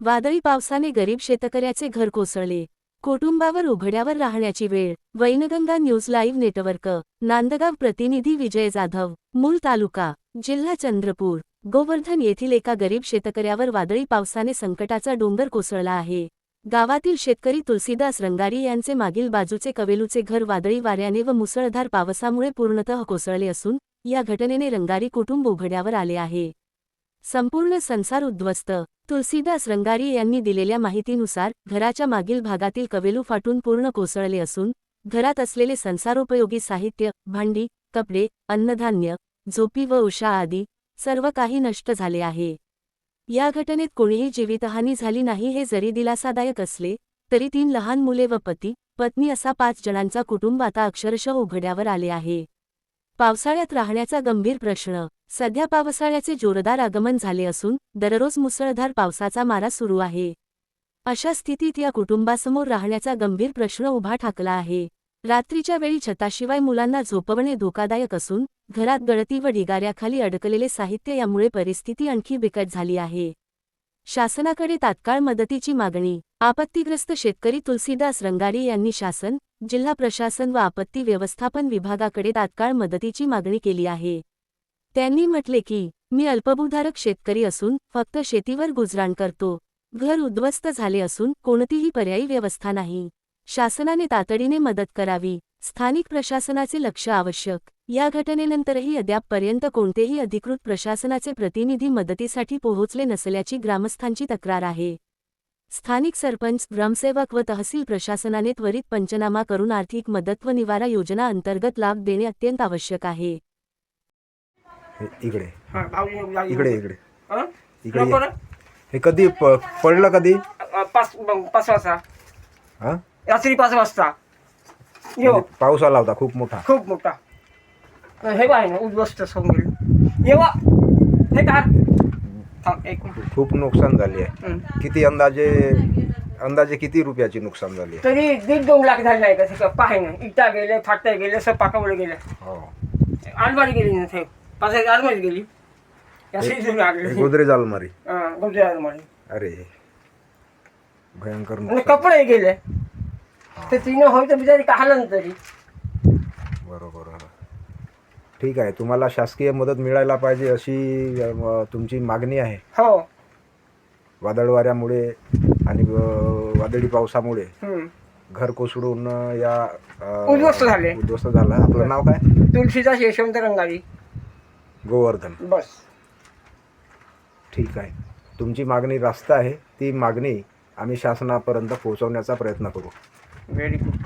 वादळी पावसाने गरीब शेतकऱ्याचे घर कोसळले. कुटुंबावर उघड्यावर राहण्याची वेळ. Wainganga news live network. Nandgaon प्रतिनिधी विजय जाधव. मूल तालुका. जिल्हा चंद्रपूर. गोवर्धन येथील एका गरीब शेतकऱ्यावर वादळी पावसाने संकटाचा डोंगर कोसळला आहे. गावातील शेतकरी तुलसीदास रंगारी यांचे मागील बाजूचे कवेलूचे घर वादळी वाऱ्याने व मुसळधार पावसामुळे पूर्णतः कोसळले असून या घटनेने रंगारी कुटुंब उघड्यावर आले आहे. संपूर्ण संसार उद्ध्वस्त. तुलसीदास रंगारी यांनी दिलेल्या माहितीनुसार घराच्या मागील भागातील कवेलू फाटून पूर्ण कोसळले असून घरात असलेले संसारोपयोगी साहित्य भांडी कपडे अन्नधान्य झोपी व उषा आदी सर्व काही नष्ट झाले आहे. या घटनेत कोणीही जीवितहानी झाली नाही हे जरी दिलासादायक असले तरी तीन लहान मुले व पती पत्नी असा पाच जणांचा कुटुंब आता अक्षरशः उघड्यावर आले आहे. पावसाळ्यात राहण्याचा गंभीर प्रश्न. सध्या पावसाळ्याचे जोरदार आगमन झाले असून दररोज मुसळधार पावसाचा मारा सुरू आहे. अशा स्थितीत या कुटुंबासमोर राहण्याचा गंभीर प्रश्न उभा ठाकला आहे. रात्रीच्या वेळी छताशिवाय मुलांना झोपवणे धोकादायक असून घरात गळती व ढिगाऱ्याखाली अडकलेले साहित्य यामुळे परिस्थिती आणखी बिकट झाली आहे. शासनाकडे तात्काळ मदतीची मागणी. आपत्तीग्रस्त शेतकरी तुलसीदास रंगारी यांनी शासन जिल्हा प्रशासन व आपत्ती व्यवस्थापन विभागाकडे तात्काळ मदतीची मागणी केली आहे. त्यांनी म्हटले की मी अल्पभूधारक शेतकरी असून फक्त शेतीवर गुजराण करतो. घर उद्ध्वस्त झाले असून कोणतीही पर्यायी व्यवस्था नाही. शासनाने तातडीने मदत करावी. स्थानिक प्रशासनाचे लक्ष आवश्यक. या घटनेनंतरही अद्यापपर्यंत कोणतेही अधिकृत प्रशासनाचे प्रतिनिधी मदतीसाठी पोहोचले नसल्याची ग्रामस्थांची तक्रार आहे. स्थानिक सरपंच ग्रामसेवक व तहसील प्रशासनाने त्वरित पंचनामा करून आर्थिक मदत व निवारा योजना अंतर्गत लाभ देणे अत्यंत आवश्यक आहे. हे इकडे. हा. इकडे. इकडे? इकडे. ये. हे कधी प- पडलं कधी? पाच पाच वाजता. हा? रात्री पाच वाजता. यो. म्हणजे पाऊस आला होता खूप मोठा. खूप मोठा. हे आहे ना उद्ध्वस्त होऊन गेलं येवा हे का थांब एक मिनिट. खूप नुकसान झाली आहे. किती अंदाजे अंदाजे किती रुपयाची नुकसान झाली आहे? तरी दीड दोन लाख झाले आहे का तिथं? पाहे ना इटा गेले फाटता गेले सपाकामुळे गेले. हो. आलमारी गेली ना ते पाच एक आलमारी गेली. अशी जुनी हे लागली. गोदरेज अलमारी आलमारी. अरे भयंकर आणि नुकसान. कपडे गेले. ते तिनं होय तर बिचारी का हालन तरी? बरोबर बरोबर. ठीक आहे. तुम्हाला शासकीय मदत मिळायला पाहिजे अशी अ, तुमची मागणी आहे. हो. वादळ वाऱ्यामुळे आणि अ, वादळी पावसामुळे. घर कोसळून अ, या अ, उद्ध्वस्त झाले. उद्ध्वस्त झालं. आपलं नाव काय? तुळशीदास यशवंत रंगारी. गोवर्धन. बस. ठीक आहे. तुमची मागणी रास्त आहे. ती मागणी आम्ही शासनापर्यंत पोहोचवण्याचा प्रयत्न करू. Very good